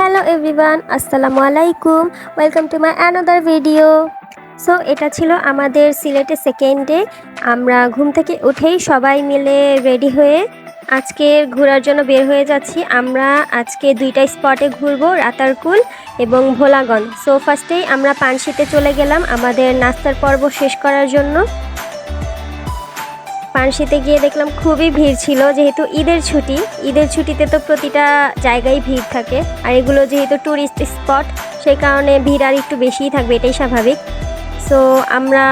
Hello everyone আসসালামু আলাইকুম welcome to my another video so এটা ছিল আমাদের সিলেটের সেকেন্ড ডে আমরা ঘুম থেকে উঠেই সবাই মিলে রেডি হয়ে আজকে ঘোরার জন্য বের হয়ে যাচ্ছি। আমরা আজকে দুইটা স্পটে ঘুরবো, রাতারকুল এবং ভোলাগঞ্জ। সো ফার্স্টেই আমরা পানশিতে চলে গেলাম। আমাদের নাস্তার পর্ব শেষ করার জন্য। পানশিতে গিয়ে দেখলাম খুবই ভিড় ছিল, যেহেতু ঈদের ছুটি। ঈদের ছুটিতে তো প্রতিটা জায়গায় ভিড় থাকে, আর এগুলো যেহেতু ট্যুরিস্ট স্পট সেই কারণে ভিড় আর একটু বেশিই থাকবে, এটাই স্বাভাবিক। সো আমরা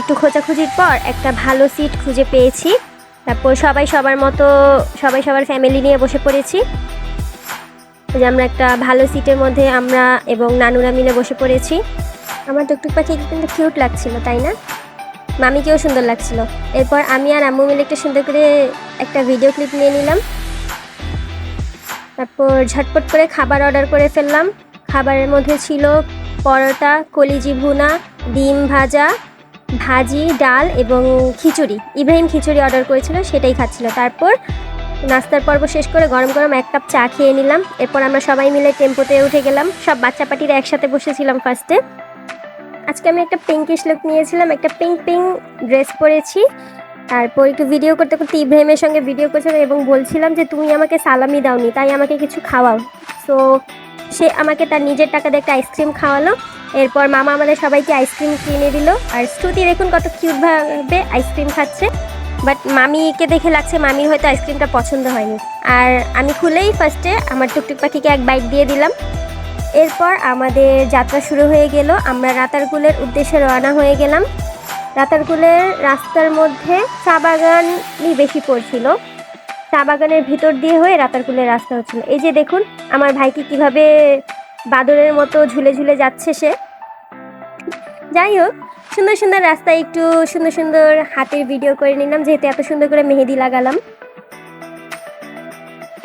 একটু খোঁজাখুঁজির পর একটা ভালো সিট খুঁজে পেয়েছি। তারপর সবাই সবার মতো, সবাই সবার ফ্যামিলি নিয়ে বসে পড়েছি। যে আমরা একটা ভালো সিটের মধ্যে আমরা এবং নানুরা মিলে বসে পড়েছি। আমার টুকটুক পাখি কিন্তু কিউট লাগছিল, তাই না? মামিকেও সুন্দর লাগছিল। এরপর আমি আর আম্মু মিলে একটা সুন্দর করে একটা ভিডিও ক্লিপ নিয়ে নিলাম। তারপর ঝটপট করে খাবার অর্ডার করে ফেললাম। খাবারের মধ্যে ছিল পরোটা, কলিজি ভুনা, ডিম ভাজা, ভাজি, ডাল এবং খিচুড়ি। ইব্রাহিম খিচুড়ি অর্ডার করেছিল, সেটাই খাচ্ছিল। তারপর নাস্তার পর্ব শেষ করে গরম গরম এক কাপ চা খেয়ে নিলাম। এরপর আমরা সবাই মিলে টেম্পোতে উঠে গেলাম। সব বাচ্চা পাটিরা একসাথে বসেছিলাম ফার্স্টে আজকে আমি একটা পিঙ্কিশ লুক নিয়েছিলাম, একটা পিঙ্ক পিঙ্ক ড্রেস পরেছি। তারপর একটু ভিডিও করতে করতে ইব্রাহিমের সঙ্গে ভিডিও করছিলাম এবং বলছিলাম যে, তুমি আমাকে সালামি দাওনি, তাই আমাকে কিছু খাওয়াও। সো সে আমাকে তার নিজের টাকা দিয়ে একটা আইসক্রিম খাওয়ালো। এরপর মামা আমাদের সবাইকে আইসক্রিম কিনে দিল। আর শ্রুতি, দেখুন কত কিউটভাবে আইসক্রিম খাচ্ছে। বাট মামিকে দেখে লাগছে মামির হয়তো আইসক্রিমটা পছন্দ হয়নি। আর আমি খুলেই ফার্স্টে আমার টুকটুক পাখিকে এক বাইট দিয়ে দিলাম। এরপর আমাদের যাত্রা শুরু হয়ে গেল। আমরা রাতারকুলের উদ্দেশ্যে রওনা হয়ে গেলাম। রাতারকুলের রাস্তার মধ্যে চা বাগানই বেশি পড়ছিল। চা বাগানের ভিতর দিয়ে হয়ে রাতারকুলের রাস্তা হচ্ছিল। এই যে দেখুন, আমার ভাইকে কীভাবে বাদরের মতো ঝুলে ঝুলে যাচ্ছে সে। যাই হোক, সুন্দর সুন্দর রাস্তায় একটু সুন্দর সুন্দর হাতের ভিডিও করে নিলাম, যেহেতু এত সুন্দর করে মেহেদি লাগালাম।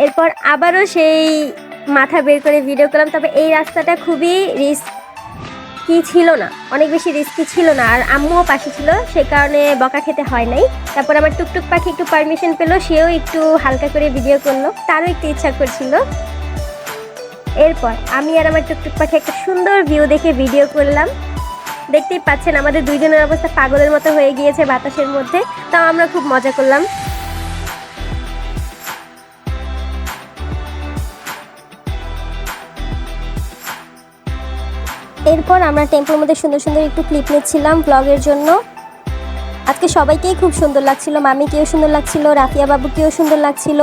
এরপর আবারও সেই মাথা বের করে ভিডিও করলাম, তবে এই রাস্তাটা খুবই রিস্ক কি ছিল না, অনেক বেশি রিস্কি ছিল না। আর আম্মুও পাশে ছিল, সে কারণে বকা খেতে হয় নাই। তারপর আমার টুকটুক পাখি একটু পারমিশন পেল, সেও একটু হালকা করে ভিডিও করল, তারও একটু ইচ্ছা করছিল। এরপর আমি আর আমার টুকটুক পাখি একটা সুন্দর ভিউ দেখে ভিডিও করলাম। দেখতেই পাচ্ছেন, আমাদের দুইজনের অবস্থা পাগলের মতো হয়ে গিয়েছে বাতাসের মধ্যে, তাও আমরা খুব মজা করলাম। এরপর আমরা টেম্পোর মধ্যে সুন্দর সুন্দর একটু ক্লিপ নিচ্ছিলাম ব্লগের জন্য। আজকে সবাইকেই খুব সুন্দর লাগছিল, মামিকেও সুন্দর লাগছিল, রাফিয়া বাবুকেও সুন্দর লাগছিল,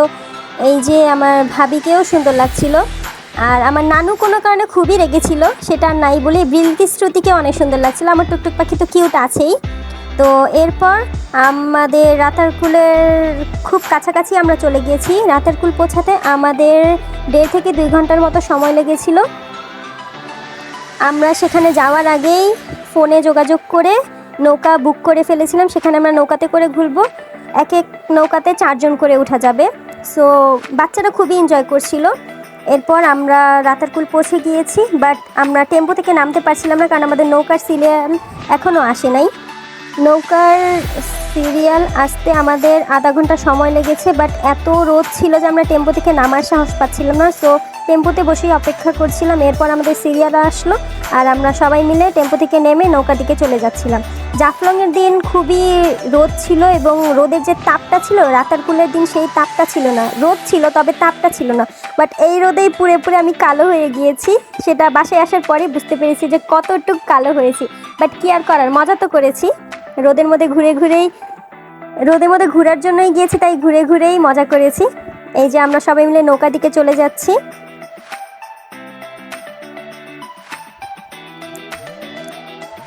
এই যে আমার ভাবিকেও সুন্দর লাগছিল। আর আমার নানু কোনো কারণে খুবই রেগেছিল সেটা নাই বলে বিলকি শ্রুতিকে অনেক সুন্দর লাগছিল। আমার টুকটুক পাখি তো কিউট আছেই। তো এরপর আমাদের রাতারকুলের খুব কাছাকাছি আমরা চলে গিয়েছি। রাতারকুল পৌঁছাতে আমাদের দেড় থেকে দুই ঘণ্টার মতো সময় লেগেছিল। আমরা সেখানে যাওয়ার আগেই ফোনে যোগাযোগ করে নৌকা বুক করে ফেলেছিলাম, সেখানে আমরা নৌকাতে করে ঘুরবো। এক এক নৌকাতে চারজন করে ওঠা যাবে। সো বাচ্চারা খুবই এনজয় করছিল। এরপর আমরা রাতারকুল পৌঁছে গিয়েছি বাট আমরা টেম্পো থেকে নামতে পারছিলাম না, কারণ আমাদের নৌকার সিরিয়াল এখনও আসে নাই। নৌকার সিরিয়াল আসতে আমাদের আধা ঘণ্টা সময় লেগেছে বাট এত রোদ ছিল যে আমরা টেম্পো থেকে নামার সাহস পাচ্ছিলাম না। সো টেম্পোতে বসেই অপেক্ষা করছিলাম। এরপর আমাদের সিরিয়াল আসলো আর আমরা সবাই মিলে টেম্পো থেকে নেমে নৌকা দিকে চলে যাচ্ছিলাম। জাফলংয়ের দিন খুবই রোদ ছিল এবং রোদের যে তাপটা ছিল রাতারকুলের দিন সেই তাপটা ছিল না। রোদ ছিল, তবে তাপটা ছিল না। বাট এই রোদেই পুরে পুরে আমি কালো হয়ে গিয়েছি। সেটা বাসায় আসার পরে বুঝতে পেরেছি যে কতটুক কালো হয়েছি। বাট কি আর করার, মজা তো করেছি। রোদের মধ্যে ঘুরে ঘুরেই, রোদের মধ্যে ঘোরার জন্যই গিয়েছি, তাই ঘুরে ঘুরেই মজা করেছি। এই যে আমরা সবাই মিলে নৌকা দিকে চলে যাচ্ছি।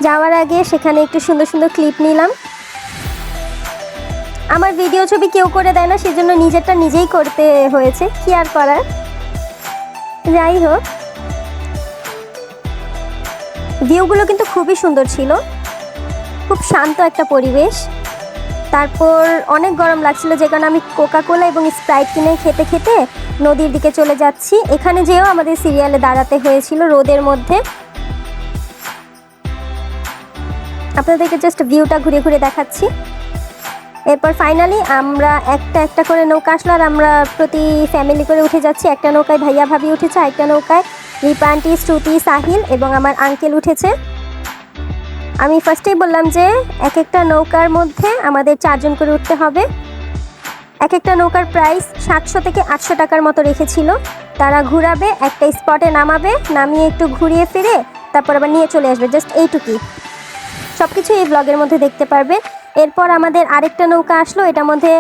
যাওয়ার আগে সেখানে একটু সুন্দর সুন্দর ক্লিপ নিলাম। আমার ভিডিও ছবি কেউ করে দেয় না, সেজন্য নিজেরটা নিজেই করতে হয়েছে, কি আর করার? যাই হোক। ভিউগুলো কিন্তু খুবই সুন্দর ছিল। খুব শান্ত একটা পরিবেশ। তারপর অনেক গরম লাগছিল, যে কারণে আমি কোকা কোলা এবং স্প্রাইট কিনে খেতে খেতে নদীর দিকে চলে যাচ্ছি। এখানে যেও আমাদের সিরিয়ালে দাঁড়াতে হয়েছিল রোদের মধ্যে। আপনাদেরকে জাস্ট ভিউটা ঘুরে ঘুরে দেখাচ্ছি। এরপর ফাইনালি আমরা একটা একটা করে নৌকা আসলো আর আমরা প্রতি ফ্যামিলি করে উঠে যাচ্ছি। একটা নৌকায় ভাইয়া ভাবি উঠেছে একটা নৌকায় রিপান্টি শ্রুতি, সাহিল এবং আমার আঙ্কেল উঠেছে। আমি ফার্স্টেই বললাম যে এক একটা নৌকার মধ্যে আমাদের চারজন করে উঠতে হবে। এক একটা নৌকার প্রাইস সাতশো থেকে আটশো টাকার মতো রেখেছিল। তারা ঘুরাবে, একটা স্পটে নামাবে, নামিয়ে একটু ঘুরিয়ে ফিরে তারপর আবার নিয়ে চলে আসবে জাস্ট এইটুকুই। সব কিছু এই ব্লগের মধ্যে দেখতে পারবে। এরপর আমাদের আরেকটা নৌকা আসলো, এটার মধ্যে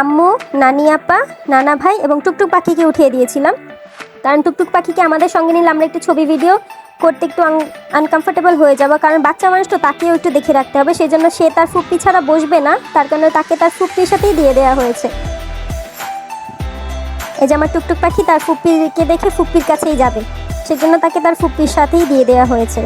আম্মু, নানি আপা, নানা ভাই এবং টুকটুক পাখিকে উঠিয়ে দিয়েছিলাম। কারণ টুকটুক পাখিকে আমাদের সঙ্গে নিলে আমরা একটু ছবি ভিডিও করতে একটু আনকমফোর্টেবল হয়ে যাব। কারণ বাচ্চা মানুষ তো তাকেও একটু দেখে রাখতে হবে সেই জন্য সে তার ফুপ্পি ছাড়া বসবে না, তার কারণে তাকে তার ফুপ্পির সাথেই দিয়ে দেওয়া হয়েছে। এই যে আমার টুকটুক পাখি তার ফুপ্পিকে দেখে ফুপ্পির কাছেই যাবে, সেজন্য তাকে তার ফুপ্পির সাথেই দিয়ে দেওয়া হয়েছে।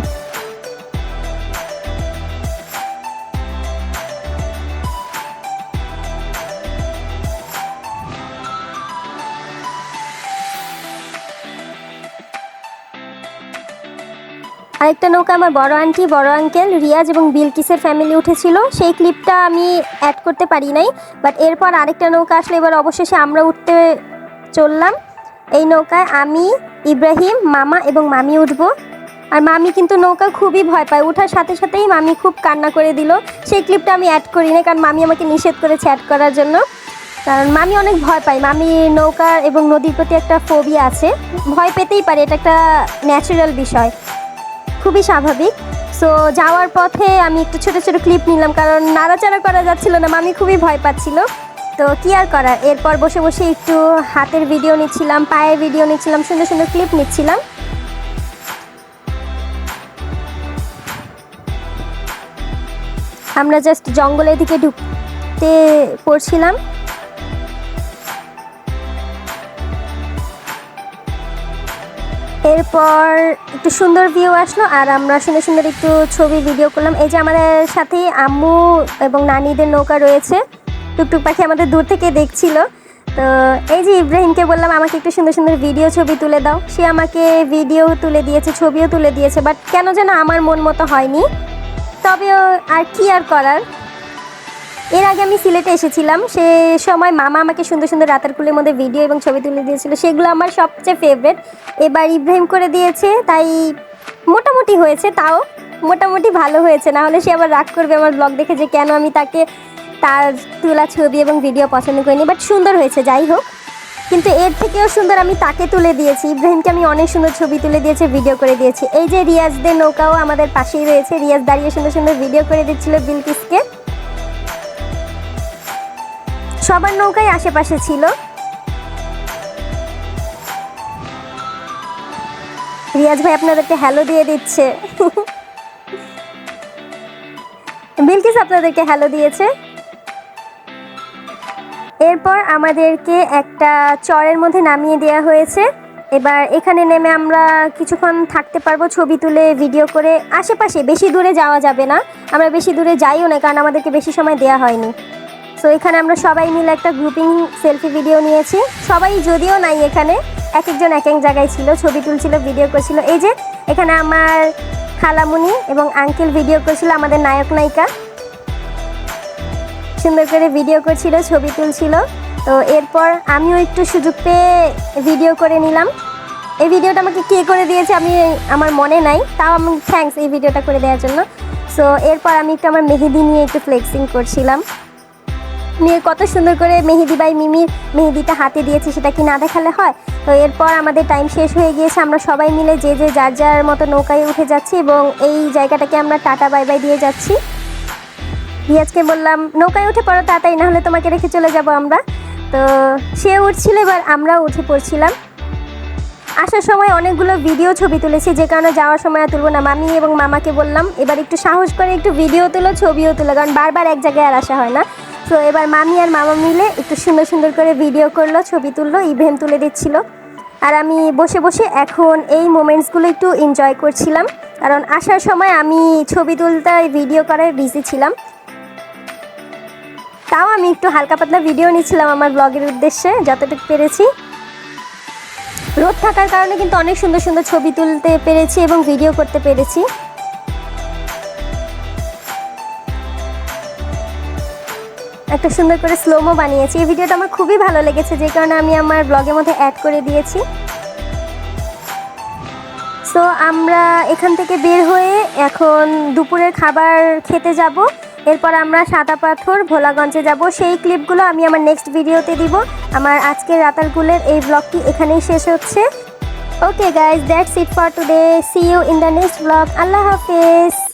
আরেকটা নৌকা আমার বড় আন্টি, বড় আঙ্কেল, রিয়াজ এবং বিলকিসের ফ্যামিলি উঠেছিল। সেই ক্লিপটা আমি অ্যাড করতে পারি নাই বাট এরপর আরেকটা নৌকা আসলে। এবার অবশেষে আমরা উঠতে চললাম এই নৌকায়। আমি, ইব্রাহিম, মামা এবং মামি উঠবো। আর মামি কিন্তু নৌকা খুবই ভয় পায়। ওঠার সাথে সাথেই মামি খুব কান্না করে দিল। সেই ক্লিপটা আমি অ্যাড করি না কারণ মামি আমাকে নিষেধ করেছে অ্যাড করার জন্য। কারণ মামি অনেক ভয় পায়। মামি নৌকা এবং নদীর প্রতি একটা ফোবিয়া আছে। ভয় পেতেই পারে, এটা একটা ন্যাচারাল বিষয়। খুবই স্বাভাবিক। সো যাওয়ার পথে আমি একটু ছোটো ছোটো ক্লিপ নিলাম কারণ নাড়াচাড়া করা যাচ্ছিল না, মামি খুবই ভয় পাচ্ছিল। তো, কি আর করা এরপর বসে বসে একটু হাতের ভিডিও নিচ্ছিলাম, পায়ের ভিডিও নিচ্ছিলাম, সুন্দর সুন্দর ক্লিপ নিচ্ছিলাম। আমরা জাস্ট জঙ্গলের দিকে ঢুকতে পড়ছিলাম। এরপর একটু সুন্দর ভিউ আসলো আর আমরা সুন্দর সুন্দর একটু ছবি ভিডিও করলাম। এই যে আমাদের সাথে আম্মু এবং নানিদের নৌকা রয়েছে। টুকটুক পাখি আমাদের দূর থেকে দেখছিল। তো এই যে ইব্রাহিমকে বললাম, আমাকে একটু সুন্দর সুন্দর ভিডিও ছবি তুলে দাও। সে আমাকে ভিডিও তুলে দিয়েছে, ছবিও তুলে দিয়েছে বাট কেন যেন আমার মন মতো হয়নি। তবেও আর কি আর করার? এর আগে আমি সিলেটে এসেছিলাম। সে সময় মামা আমাকে সুন্দর সুন্দর রাতের কুলের মধ্যে ভিডিও এবং ছবি তুলে দিয়েছিল। সেগুলো আমার সবচেয়ে ফেভারেট এবার ইব্রাহিম করে দিয়েছে, তাই মোটামুটি হয়েছে, তাও মোটামুটি ভালো হয়েছে। না হলে সে আবার রাগ করবে আমার ব্লগ দেখে যে কেন আমি তাকে তার তোলা ছবি এবং ভিডিও পছন্দ করিনি। বাট সুন্দর হয়েছে, যাই হোক। কিন্তু এর থেকেও সুন্দর আমি তাকে তুলে দিয়েছি। ইব্রাহিমকে আমি অনেক সুন্দর ছবি তুলে দিয়েছি ভিডিও করে দিয়েছি। এই যে রিয়াজদের নৌকাও আমাদের পাশেই রয়েছে। রিয়াজ দাঁড়িয়ে সুন্দর সুন্দর ভিডিও করে দিচ্ছিল বিলকিসকে। সবার নৌকাই আশেপাশে ছিল। রিয়াজ ভাই আপনাদেরকে হ্যালো দিয়ে দিচ্ছে। বিলকিস আপনাদেরকে হ্যালো দিয়েছে। এরপর আমাদেরকে একটা চরের মধ্যে নামিয়ে দেওয়া হয়েছে। এবার এখানে নেমে আমরা কিছুক্ষণ থাকতে পারব ছবি তুলে ভিডিও করে। আশেপাশে বেশি দূরে যাওয়া যাবে না। আমরা বেশি দূরে যাইও না, কারণ আমাদেরকে বেশি সময় দেওয়া হয়নি। সো এখানে আমরা সবাই মিলে একটা গ্রুপিং সেলফি ভিডিও নিয়েছি। সবাই যদিও নাই এখানে এক একজন এক এক জায়গায় ছিল, ছবি তুলছিল ভিডিও করছিল। এই যে, এখানে আমার খালামুনি এবং আঙ্কেল ভিডিও করছিল, আমাদের নায়ক নায়িকা। সুন্দর করে ভিডিও করছিল, ছবি তুলছিল। তো এরপর আমিও একটু সুযোগ পেয়ে ভিডিও করে নিলাম। এই ভিডিওটা আমাকে কে করে দিয়েছে আমি আমার মনে নাই, তাও আমি থ্যাঙ্কস এই ভিডিওটা করে দেওয়ার জন্য। সো এরপর আমি একটু আমার মেহেদি নিয়ে একটু ফ্লেক্সিং করছিলাম। নিয়ে কত সুন্দর করে মেহেদি বাই মিমির মেহেদিটা হাতে দিয়েছে, সেটা কি না দেখালে হয়? তো এরপর আমাদের টাইম শেষ হয়ে গিয়েছে, আমরা সবাই মিলে যে যে যার যার মতো নৌকায় উঠে যাচ্ছি এবং এই জায়গাটাকে আমরা টাটা বাই বাই দিয়ে যাচ্ছি। রিয়াজকে বললাম, নৌকায় উঠে পড়ো তাড়াতাড়ি না হলে তোমাকে রেখে চলে যাব আমরা। তো সে উঠছিল, এবার আমরাও উঠে পড়ছিলাম। আসার সময় অনেকগুলো ভিডিও ছবি তুলেছি, যে কারণে যাওয়ার সময় আর তুলবো না। মামি এবং মামাকে বললাম, এবার একটু সাহস করে একটু ভিডিও তুলো, ছবিও তুলো, কারণ বারবার এক জায়গায় আর আসা হয় না। তো এবার মামি আর মামা মিলে একটু সুন্দর সুন্দর করে ভিডিও করল, ছবি তুললো ইভেন্ট তুলে দিচ্ছিল। আর আমি বসে বসে এখন এই মোমেন্টসগুলো একটু এনজয় করছিলাম। কারণ আসার সময় আমি ছবি তুলতে ভিডিও করায় বিজি ছিলাম। তাও আমি একটু হালকা পাতলা ভিডিও নিচ্ছিলাম আমার ব্লগের উদ্দেশ্যে, যতটুকু পেরেছি। রোদ থাকার কারণে কিন্তু অনেক সুন্দর সুন্দর ছবি তুলতে পেরেছি এবং ভিডিও করতে পেরেছি। একটা সুন্দর করে স্লোমো বানিয়েছি। এই ভিডিওটা আমার খুবই ভালো লেগেছে, যে কারণে আমি আমার ব্লগের মধ্যে অ্যাড করে দিয়েছি। সো আমরা এখান থেকে বের হয়ে এখন দুপুরের খাবার খেতে যাব। এরপর আমরা সাদা পাথর ভোলাগঞ্জে যাব। সেই ক্লিপগুলো আমি আমার নেক্সট ভিডিওতে দিব। আমার আজকের রাতারগুলের এই ব্লগটি এখানেই শেষ হচ্ছে। Okay guys that's it for today see you in the next blog আল্লাহ হাফেজ।